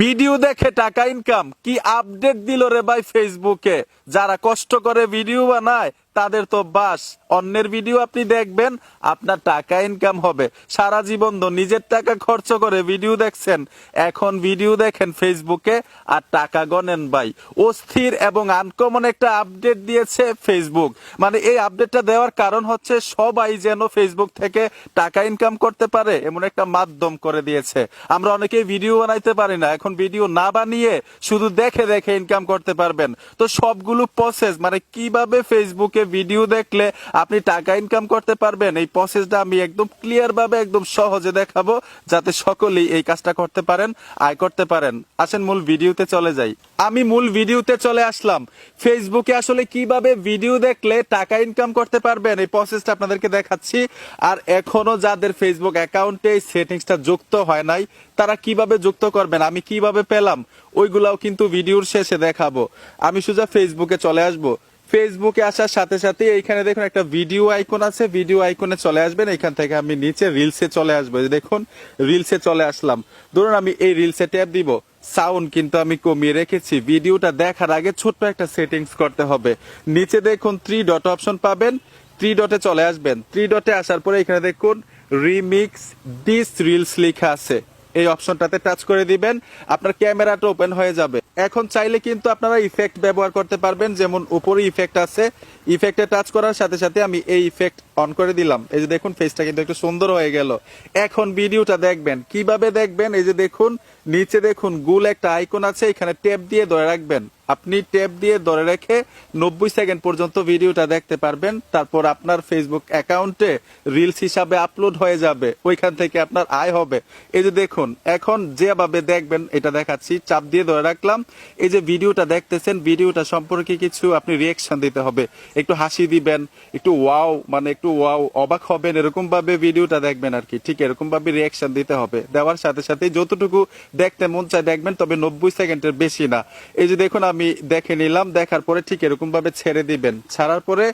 Video দেখে টাকা income কি আপডেট দিল রে ভাই ফেসবুকে যারা কষ্ট করে ভিডিও বানায়, তাদের তো বাস। অন্যের ভিডিও আপনি দেখবেন, আপনার টাকা ইনকাম হবে। সারা জীবন তো নিজের টাকা খরচ করে ভিডিও দেখছেন। এখন ভিডিও দেখেন ফেসবুকে আর টাকা গনেন ভাই। অস্থির এবং আনকমন একটা আপডেট দিয়েছে ফেসবুক মানে এই আপডেটটা দেওয়ার কারণ হচ্ছে সবাই যেন ফেসবুক থেকে টাকা ইনকাম করতে পারে, এমন একটা মাধ্যম করে দিয়েছে। আমরা অনেকেই ভিডিও বানাইতে পারি না। এখন ভিডিও না বানিয়ে শুধু দেখে দেখে ইনকাম করতে পারবেন। তো সবগুলো প্রসেস মানে কীভাবে ফেসবুকে ভিডিও দেখলে আপনি টাকা ইনকাম করতে পারবেন, এই প্রসেসটা আমি একদম ক্লিয়ার ভাবে, একদম সহজে দেখাবো, যাতে সকলেই এই কাজটা করতে পারেন, আয় করতে পারেন। আসেন মূল ভিডিওতে চলে যাই। আমি মূল ভিডিওতে চলে আসলাম। ফেসবুকে আসলে কীভাবে ভিডিও দেখলে টাকা ইনকাম করতে পারবেন, এই প্রসেসটা আপনাদেরকে দেখাচ্ছি। আর এখনও যাদের ফেসবুক অ্যাকাউন্টে সেটিংসটা যুক্ত হয় নাই, তারা কীভাবে যুক্ত করবেন? আমি কীভাবে পেলাম, ওইগুলাও কিন্তু ভিডিওর শেষে দেখাবো। আমি সোজা ফেসবুকে চলে আসব। ফেসবুকে আসার সাথে সাথে এইখানে দেখুন একটা ভিডিও আইকন আছে। ভিডিও আইকনে চলে আসবেন। এখান থেকে আমি নিচে রিলসে চলে আসব। দেখুন রিলসে চলে আসলাম। ধরুন আমি এই রিলসে ট্যাপ দিব। সাউন্ড কিন্তু আমি কমিয়ে রেখেছি। ভিডিওটা দেখার আগে ছোট্ট একটা সেটিংস করতে হবে। নিচে দেখুন থ্রি ডট অপশন পাবেন। থ্রি ডটে চলে আসবেন। থ্রি ডটে আসার পরে এখানে দেখুন রিমিক্স দিস রিলস লেখা আছে। এই অপশনটাতে টাচ করে দিবেন, আপনার ক্যামেরাটা ওপেন হয়ে যাবে। এখন চাইলে কিন্তু আপনারা ইফেক্ট ব্যবহার করতে পারবেন, যেমন উপরে ইফেক্ট আছে। ইফেক্টে টাচ করার সাথে সাথে আমি এই ইফেক্ট অন করে দিলাম। এই যে দেখুন ফেসটা কিন্তু একটু সুন্দর হয়ে গেল। এখন ভিডিওটা দেখবেন। কীভাবে দেখবেন? এই যে দেখুন, নিচে দেখুন, গুল একটা আইকন আছে, এখানে ট্যাপ দিয়ে ধরে রাখবেন। আপনি ট্যাপ দিয়ে ধরে রেখে নব্বই সেকেন্ড পর্যন্ত ভিডিওটা দেখতে পারবেন। তারপর আপনার ফেসবুক অ্যাকাউন্টে রিলস হিসাবে আপলোড হয়ে যাবে। ওইখান থেকে আপনার আয় হবে। এই যে দেখুন, এখন যেভাবে দেখবেন, এটা দেখাচ্ছি। চাপ দিয়ে ধরে রাখলাম। এই যে ভিডিওটা দেখতেছেন, ভিডিওটা সম্পর্কে কিছু আপনি রিয়েকশন দিতে হবে। একটু হাসি দিবেন, একটু ওয়াও মানে একটু ওয়াও, অবাক হবেন এরকম ভাবে ভিডিওটা দেখবেন আর কি। ঠিক এরকম ভাবে রিয়েকশন দিতে হবে। দেওয়ার সাথে সাথে যতটুকু দেখতে মন চায় দেখবেন, তবে নব্বই সেকেন্ডের বেশি না। এই যে দেখুন, আমি দেখে নিলাম, দেখার পরে ঠিক এরকম ভাবে ছেড়ে দিবেন। ছাড়ার পরে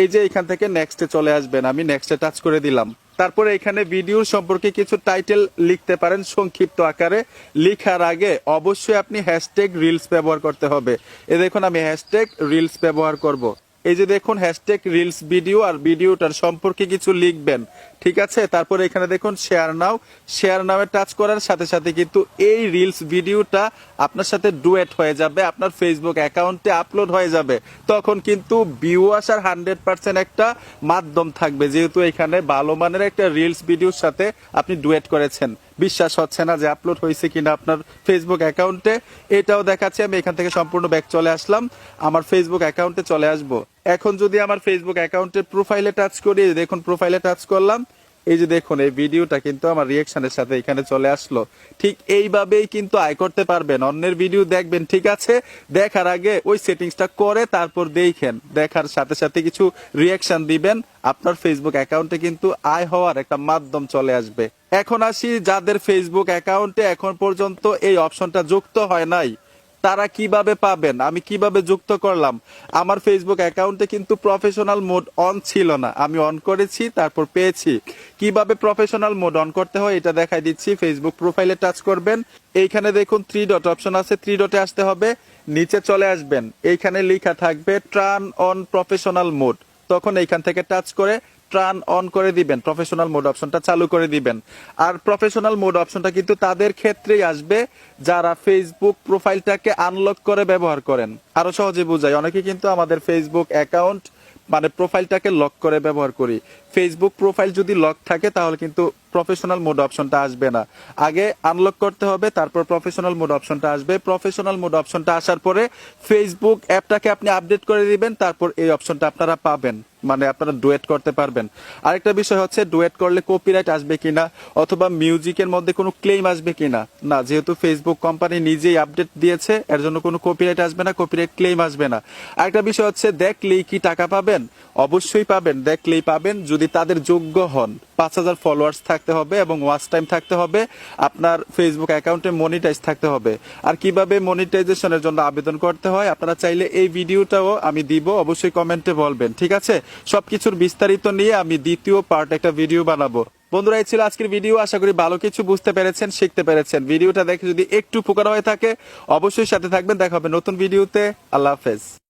এই যে এখান থেকে নেক্সটে চলে আসবেন, আমি নেক্সটে টাচ করে দিলাম। তারপরে এখানে ভিডিওর সম্পর্কে কিছু টাইটেল লিখতে পারেন সংক্ষিপ্ত আকারে। লিখার আগে অবশ্যই আপনি হ্যাশট্যাগ রিলস ব্যবহার করতে হবে। এ দেখুন, আমি হ্যাশট্যাগ রিলস ব্যবহার করব। এই যে দেখুন হ্যাশট্যাগ রিলস ভিডিও আর ভিডিওটার সম্পর্কে কিছু লিখবেন, ঠিক আছে? তারপরে এখানে দেখুন শেয়ার নাও শেয়ার নামে টাচ করার সাথে সাথে কিন্তু এই রিলস ভিডিওটা আপনার সাথে ডুয়েট হয়ে যাবে, আপনার ফেসবুক অ্যাকাউন্টে আপলোড হয়ে যাবে। তখন কিন্তু ভিউ আসার হান্ড্রেড পার্সেন্ট একটা মাধ্যম থাকবে, যেহেতু এখানে ভালো মানের একটা রিলস ভিডিওর সাথে আপনি ডুয়েট করেছেন। বিশ্বাস হচ্ছে না যে আপলোড হয়েছে কিনা আপনার ফেসবুক অ্যাকাউন্টে এটাও দেখাচ্ছি, আমি এখান থেকে সম্পূর্ণ ব্যাক চলে আসলাম। আমার ফেসবুক অ্যাকাউন্টে চলে আসব। এখন যদি আমার ফেসবুক অ্যাকাউন্টের প্রোফাইলে টাচ করি, দেখুন প্রোফাইলে টাচ করলাম। এই যে দেখুন, এই ভিডিওটা কিন্তু আমার রিয়েকশনের সাথে এখানে চলে আসলো। ঠিক এইভাবেই কিন্তু আয় করতে পারবেন। অন্যের ভিডিও দেখবেন, ঠিক আছে? দেখার আগে ওই সেটিংসটা করে তারপর দেখেন। দেখার সাথে সাথে কিছু রিয়াকশন দিবেন। আপনার ফেসবুক অ্যাকাউন্টে কিন্তু আয় হওয়ার একটা মাধ্যম চলে আসবে। এখন আসি, যাদের ফেসবুক অ্যাকাউন্টে এখন পর্যন্ত এই অপশনটা যুক্ত হয় নাই তারা কীভাবে পাবেন? আমি কীভাবে যুক্ত করলাম? আমার ফেসবুক অ্যাকাউন্টে কিন্তু প্রফেশনাল মোড অন ছিল না। আমি অন করেছি, তারপর পেয়েছি। কীভাবে প্রফেশনাল মোড অন করতে হয় এটা দেখাই দিচ্ছি। ফেসবুক প্রোফাইলে টাচ করবেন। এইখানে দেখুন থ্রি ডট অপশন আছে। থ্রি ডটে আসতে হবে। নিচে চলে আসবেন। এইখানে লেখা থাকবে ট্রান অন প্রফেশনাল মোড তখন এইখান থেকে টাচ করে ট্রান অন করে দিবেন প্রফেশনাল মোড অপশনটা চালু করে দিবেন। আর প্রফেশনাল মোড অপশনটা কিন্তু তাদের ক্ষেত্রেই আসবে যারা ফেসবুক প্রোফাইলটাকে আনলক করে ব্যবহার করেন। আরও সহজে বুঝাই, অনেকে কিন্তু আমাদের ফেসবুক অ্যাকাউন্ট মানে প্রোফাইলটাকে লক করে ব্যবহার করি। ফেসবুক প্রোফাইল যদি লক থাকে, তাহলে কিন্তু প্রফেশনাল মোড অপশনটা আসবে না। আগে আনলক করতে হবে, তারপর প্রফেশনাল মোড অপশনটা আসবে। প্রফেশনাল মোড অপশনটা আসার পরে ফেসবুক অ্যাপটাকে আপনি আপডেট করে দিবেন, তারপর এই অপশনটা আপনারা পাবেন। মানে আপনারা ডুয়েট করতে পারবেন। আরেকটা বিষয় হচ্ছে ডুয়েট করলে কপিরাইট আসবে কিনা, অথবা মিউজিকের মধ্যে কোনো ক্লেম আসবে কিনা? না, যেহেতু ফেসবুক কোম্পানি নিজেই আপডেট দিয়েছে, এর জন্য কোনো কপিরাইট আসবে না কপিরাইট ক্লেম আসবে না। আরেকটা বিষয় হচ্ছে, দেখলেই কি টাকা পাবেন? অবশ্যই পাবেন, দেখলেই পাবেন। যদি তাদের যোগ্য হন, পাঁচ হাজার ফলোয়ার্স থাকতে হবে এবং ওয়াচ টাইম থাকতে হবে, আপনার ফেসবুক অ্যাকাউন্টে মনিটাইজ থাকতে হবে। আর কীভাবে মনিটাইজেশনের জন্য আবেদন করতে হয়, আপনারা চাইলে এই ভিডিওটাও আমি দিব, অবশ্যই কমেন্টে বলবেন, ঠিক আছে? সবকিছুর বিস্তারিত নিয়ে আমি দ্বিতীয় পার্ট একটা ভিডিও বানাবো। বন্ধুরা, এই ছিল আজকের ভিডিও আশা করি ভালো কিছু বুঝতে পেরেছেন, শিখতে পেরেছেন। ভিডিওটা দেখে যদি একটু উপকার হয়ে থাকে, অবশ্যই সাথে থাকবেন, দেখা হবে নতুন ভিডিওতে আল্লাহ হাফেজ।